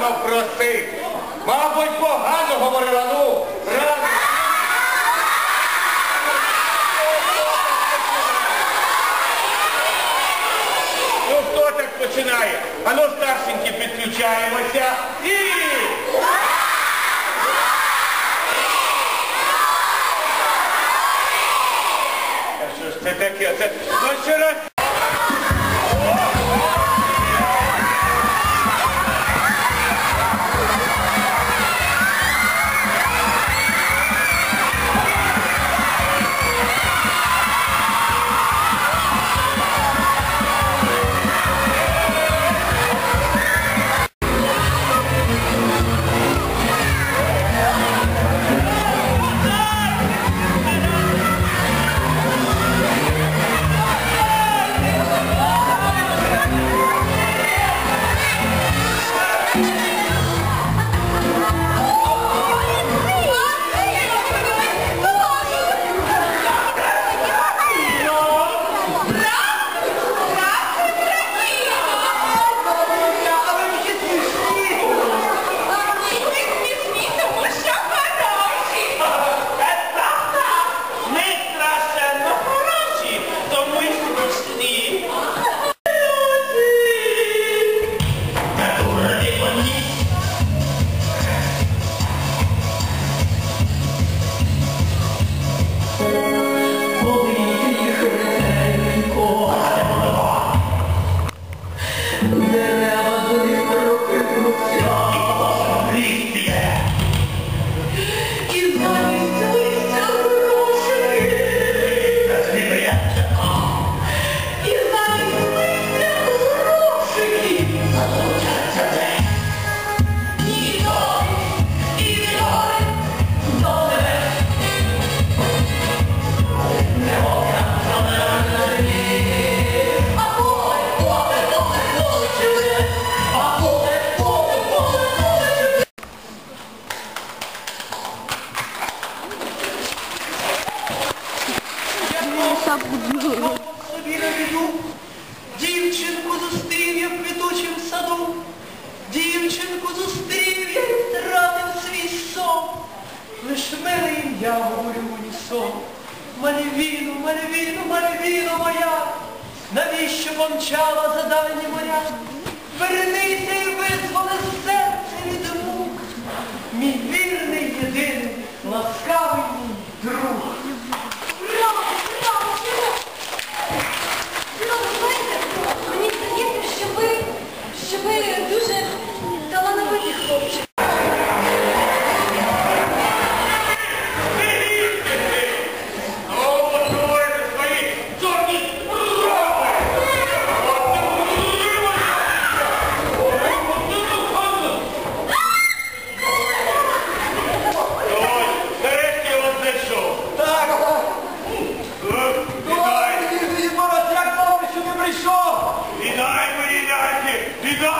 навпроси. Мабуть, погано говорила, ну, раз. Ну хто так починає? Ану, старшенькі, підключаємося і... Це таке? Це... Ну ще раз. Собі наведу. Дівчинку зустрів я в квітучім саду. Дівчинку зустрів я і втратив свій сон. Лиш мене ім'я говорю унісон. Мальвіну, Мальвіну, Мальвіну моя, навіщо помчала за дальні моря? Вернися і визволи серце від мук. Мій вірний єдиний, друг. We got